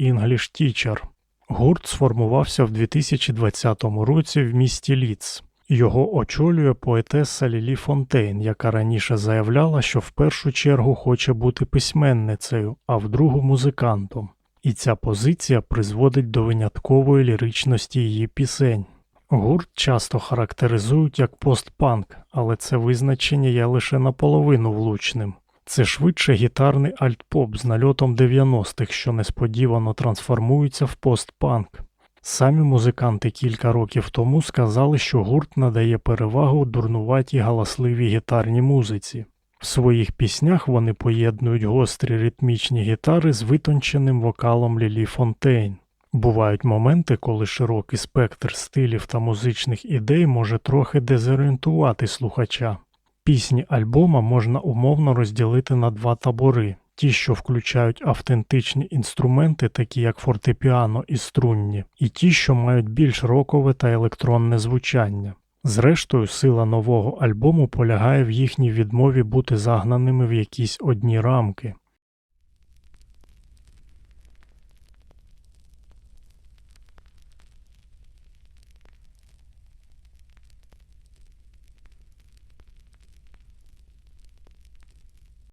English Teacher. Гурт сформувався в 2020 році в місті Ліц. Його очолює поетеса Лілі Фонтейн, яка раніше заявляла, що в першу чергу хоче бути письменницею, а в другу музикантом. І ця позиція призводить до виняткової ліричності її пісень. Гурт часто характеризують як постпанк, але це визначення є лише наполовину влучним. Це швидше гітарний альтпоп з нальотом 90-х, що несподівано трансформується в постпанк. Самі музиканти кілька років тому сказали, що гурт надає перевагу дурнуватій галасливій гітарній музиці. В своїх піснях вони поєднують гострі ритмічні гітари з витонченим вокалом Лілі Фонтейн. Бувають моменти, коли широкий спектр стилів та музичних ідей може трохи дезорієнтувати слухача. Пісні альбома можна умовно розділити на два табори: ті, що включають автентичні інструменти, такі як фортепіано і струнні, і ті, що мають більш рокове та електронне звучання. Зрештою, сила нового альбому полягає в їхній відмові бути загнаними в якісь одні рамки.